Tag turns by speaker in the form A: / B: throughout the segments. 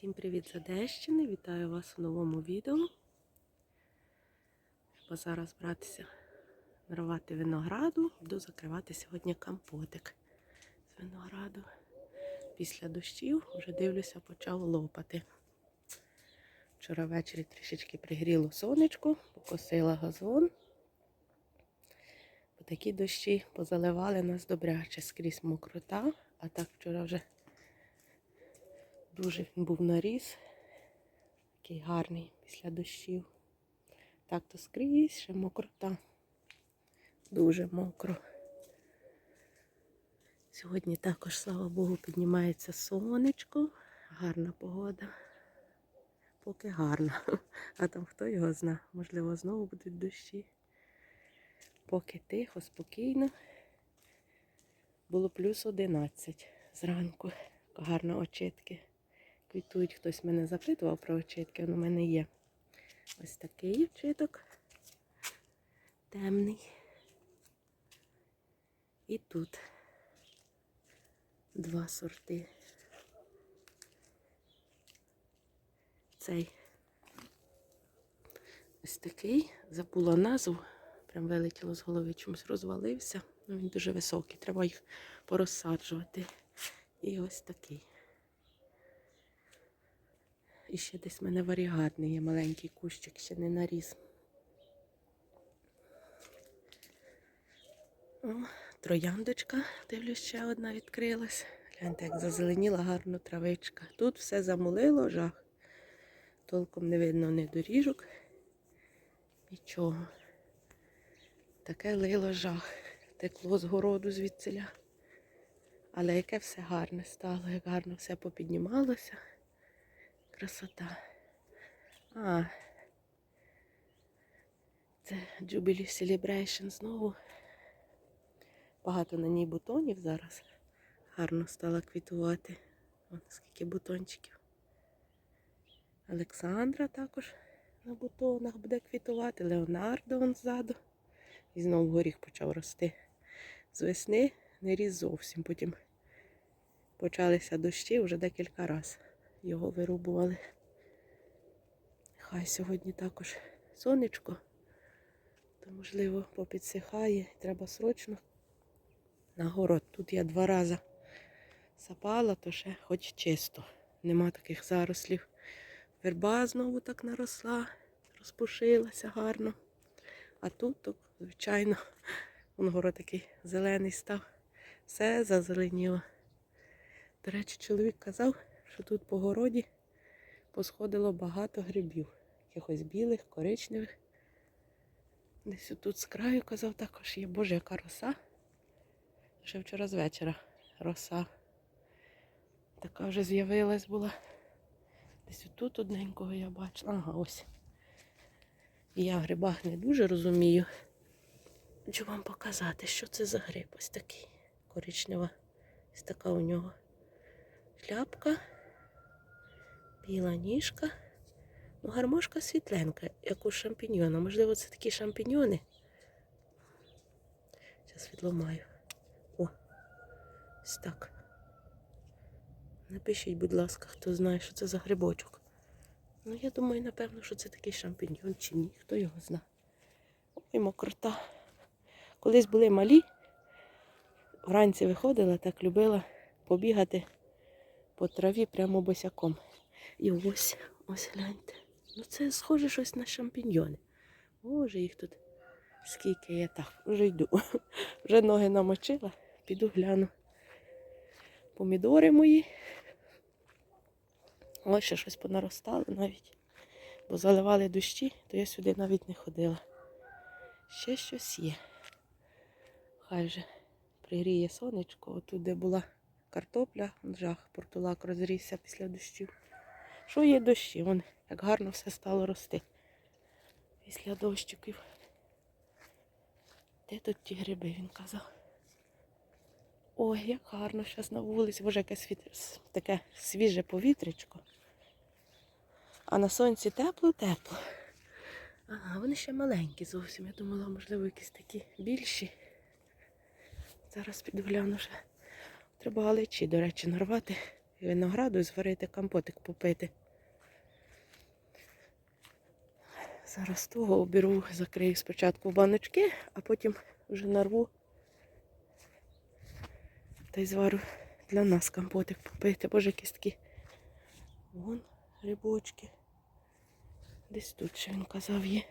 A: Всім привіт з Одещини! Вітаю вас у новому відео. Бо зараз братися нарвати винограду, буду закривати сьогодні компотик з винограду. Після дощів вже дивлюся, почав лопати. Вчора ввечері трішечки пригріло сонечко, покосила газон. Бо такі дощі позаливали нас добряче скрізь мокрота, а так вчора вже Дуже він був наріс. Такий гарний після дощів. Так то скрізь ще мокрота. Дуже мокро. Сьогодні також, слава Богу, піднімається сонечко. Гарна погода. Поки гарна. А там хто його зна, можливо, знову будуть дощі. Поки тихо, спокійно. Було плюс 11 зранку. Гарно очітки квітують. Хтось мене запитував про очітки, у мене є ось такий очіток. Темний. І тут два сорти. Цей ось такий, забула назву, прям вилетіло з голови, чомусь розвалився. Ну, Він дуже високий, треба їх порозсаджувати. І ось такий. І ще десь в мене варігатний є маленький кущик, ще не наріс. О, трояндочка, дивлюсь, ще одна відкрилась. Гляньте, як зазеленіла гарно травичка. Тут все замулило, жах. Толком не видно ні доріжок, нічого. Таке лило жах. Текло з городу звідсиля. Але яке все гарне стало, як гарно все попіднімалося красота. А, це Jubilee Celebration знову. Багато на ній бутонів зараз. Гарно стала квітувати. Ось скільки бутончиків. Олександра також на бутонах буде квітувати. Леонардо вон ззаду. І знову горіх почав рости. З весни не ріс зовсім. Потім почалися дощі вже декілька разів його вирубували. Хай сьогодні також сонечко, то, можливо, попідсихає. Треба срочно на город. Тут я два рази сапала, то ще хоч чисто. Нема таких зарослів. Верба знову так наросла, розпушилася гарно. А тут, то, звичайно, вон город такий зелений став. Все зазеленіло. До речі, чоловік казав, що тут по городі посходило багато грибів. Якихось білих, коричневих. Десь тут з краю казав також є. Боже, яка роса. Ще вчора з вечора роса. Така вже з'явилась була. Десь тут одненького я бачила. Ага, ось. Я в грибах не дуже розумію. Хочу вам показати, що це за гриб. Ось такий коричнева. Ось така у нього шляпка. Біла ніжка. Ну, гармошка світленька, як у шампіньйона. Можливо, це такі шампіньйони. Зараз відломаю. О, ось так. Напишіть, будь ласка, хто знає, що це за грибочок. Ну, я думаю, напевно, що це такий шампіньйон чи ні. Хто його знає. Ой, мокрота. Колись були малі. Вранці виходила, так любила побігати по траві прямо босяком. І ось, ось гляньте. Ну це схоже щось на шампіньйони. Боже, їх тут скільки є так, вже йду. Вже ноги намочила, піду гляну. Помідори мої. Ось ще щось понаростало навіть. Бо заливали дощі, то я сюди навіть не ходила. Ще щось є. Хай же пригріє сонечко, отут де була картопля, жах, портулак розрісся після дощів. Що є дощі? Вон, як гарно все стало рости після дощиків. Де тут ті гриби, він казав. Ой, як гарно зараз на вулиці, боже, яке світ... таке свіже повітрячко. А на сонці тепло-тепло. Ага, вони ще маленькі зовсім. Я думала, можливо, якісь такі більші. Зараз підгляну ще. Треба галичі, до речі, нарвати. винограду і зварити компотик попити. Зараз того оберу, закрию спочатку баночки, а потім вже нарву та й зварю для нас компотик попити. Боже, якісь такі. Вон грибочки. Десь тут ще він казав є.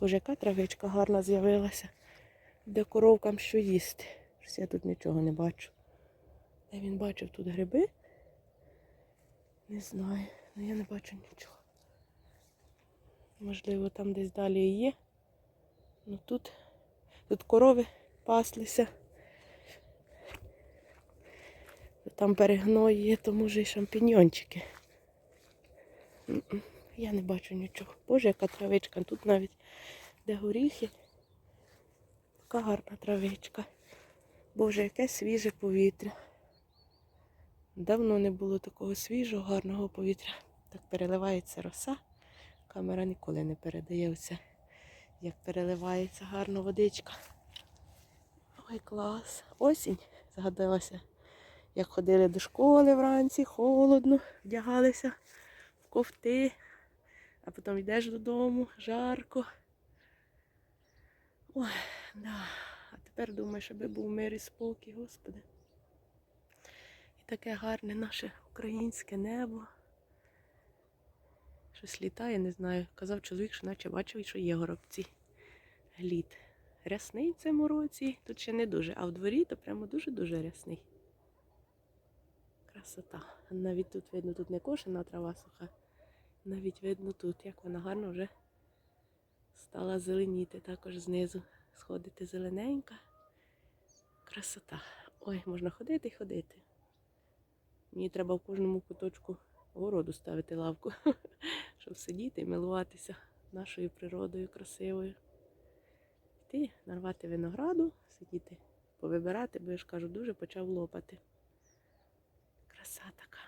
A: Боже, яка травичка гарна з'явилася. Де коровкам що їсти. Я тут нічого не бачу. Де він бачив тут гриби? Не знаю. Ну я не бачу нічого. Можливо, там десь далі і є. Ну тут, тут корови паслися. Там перегной є, то може і шампіньончики. Я не бачу нічого. Боже, яка травичка. Тут навіть де горіхи. Така гарна травичка. Боже, яке свіже повітря. Давно не було такого свіжого, гарного повітря. Так переливається роса. Камера ніколи не передає оце, як переливається гарно водичка. Ой, клас. Осінь згадалася, як ходили до школи вранці, холодно, вдягалися в ковти, а потім йдеш додому, жарко. Ой, да. А тепер думаю, щоб був мир і спокій, Господи. І таке гарне наше українське небо. Щось літає, не знаю. Казав чоловік, що наче бачив, що є горобці. Глід. Рясний в цьому році. Тут ще не дуже, а в дворі то прямо дуже-дуже рясний. Красота. Навіть тут видно, тут не кошена трава суха. Навіть видно тут, як вона гарно вже стала зеленіти також знизу. Сходити зелененька. Красота. Ой, можна ходити і ходити. Мені треба в кожному куточку городу ставити лавку, щоб сидіти і милуватися нашою природою красивою. Йти, нарвати винограду, сидіти, повибирати, бо я ж кажу, дуже почав лопати. Краса така.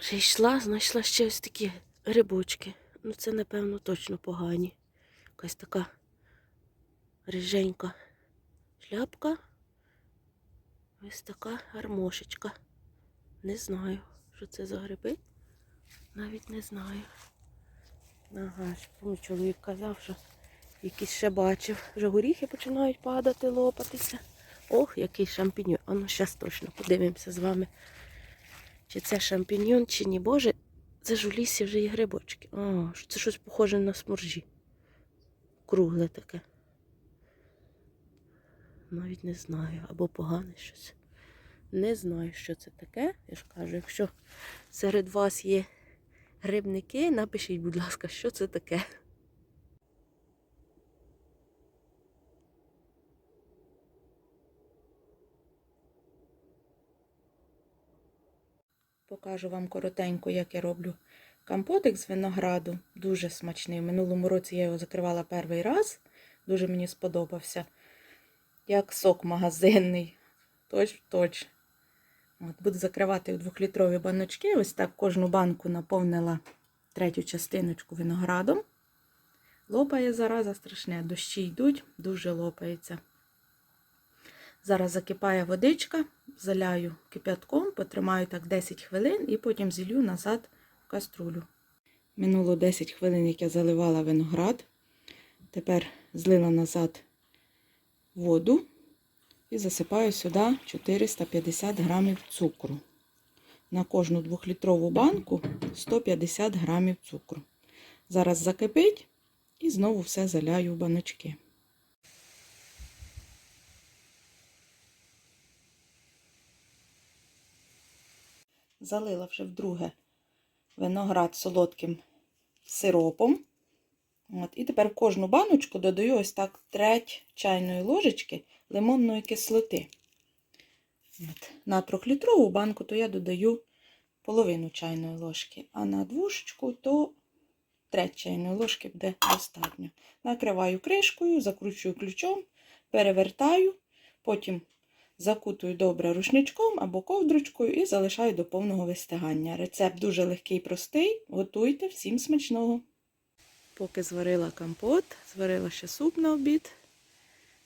A: Вже йшла, знайшла ще ось такі грибочки. Ну це, напевно, точно погані. Якась така риженька шляпка. Ось така гармошечка. Не знаю, що це за гриби. Навіть не знаю. Ага, помню, чоловік казав, що якийсь ще бачив. Вже горіхи починають падати, лопатися. Ох, який шампіньон. А ну, зараз точно подивимося з вами. Чи це шампіньон, чи ні. Боже, це ж у лісі вже є грибочки. О, це щось похоже на сморжі. Кругле таке. Навіть не знаю. Або погане щось. Не знаю, що це таке. Я ж кажу, якщо серед вас є грибники, напишіть, будь ласка, що це таке. Покажу вам коротенько, як я роблю компотик з винограду. Дуже смачний. В минулому році я його закривала перший раз. Дуже мені сподобався. Як сок магазинний. Точ, точ. От, буду закривати в двохлітрові баночки. Ось так кожну банку наповнила третю частиночку виноградом. Лопає зараза страшне. Дощі йдуть, дуже лопається. Зараз закипає водичка, заляю кип'ятком, потримаю так 10 хвилин і потім зілью назад в каструлю. Минуло 10 хвилин, як я заливала виноград. Тепер злила назад воду і засипаю сюди 450 грамів цукру. На кожну двохлітрову банку 150 грамів цукру. Зараз закипить і знову все заляю в баночки. Залила вже вдруге виноград солодким сиропом. От, І тепер в кожну баночку додаю ось так треть чайної ложечки лимонної кислоти. От. На трьохлітрову банку то я додаю половину чайної ложки, а на двушечку то треть чайної ложки буде достатньо. Накриваю кришкою, закручую ключом, перевертаю, потім закутую добре рушничком або ковдрочкою і залишаю до повного вистигання. Рецепт дуже легкий і простий. Готуйте всім смачного! Поки зварила компот, зварила ще суп на обід.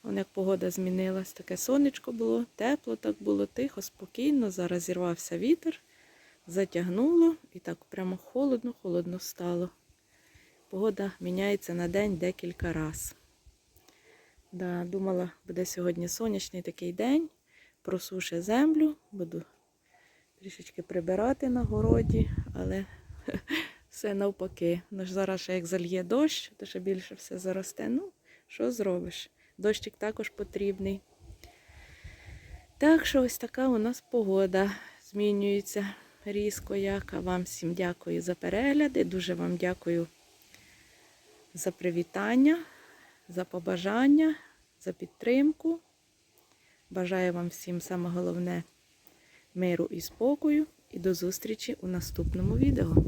A: Вон як погода змінилась, таке сонечко було, тепло так було, тихо, спокійно. Зараз зірвався вітер, затягнуло і так прямо холодно, холодно стало. Погода міняється на день декілька разів. Да, думала, буде сьогодні сонячний такий день, просуше землю, буду трішечки прибирати на городі, але все навпаки. Ну ж зараз ще як зальє дощ, то ще більше все заросте. Ну, що зробиш? Дощик також потрібний. Так що ось така у нас погода змінюється різко як. А вам всім дякую за перегляди. Дуже вам дякую за привітання, за побажання, за підтримку. Бажаю вам всім саме головне миру і спокою. І до зустрічі у наступному відео.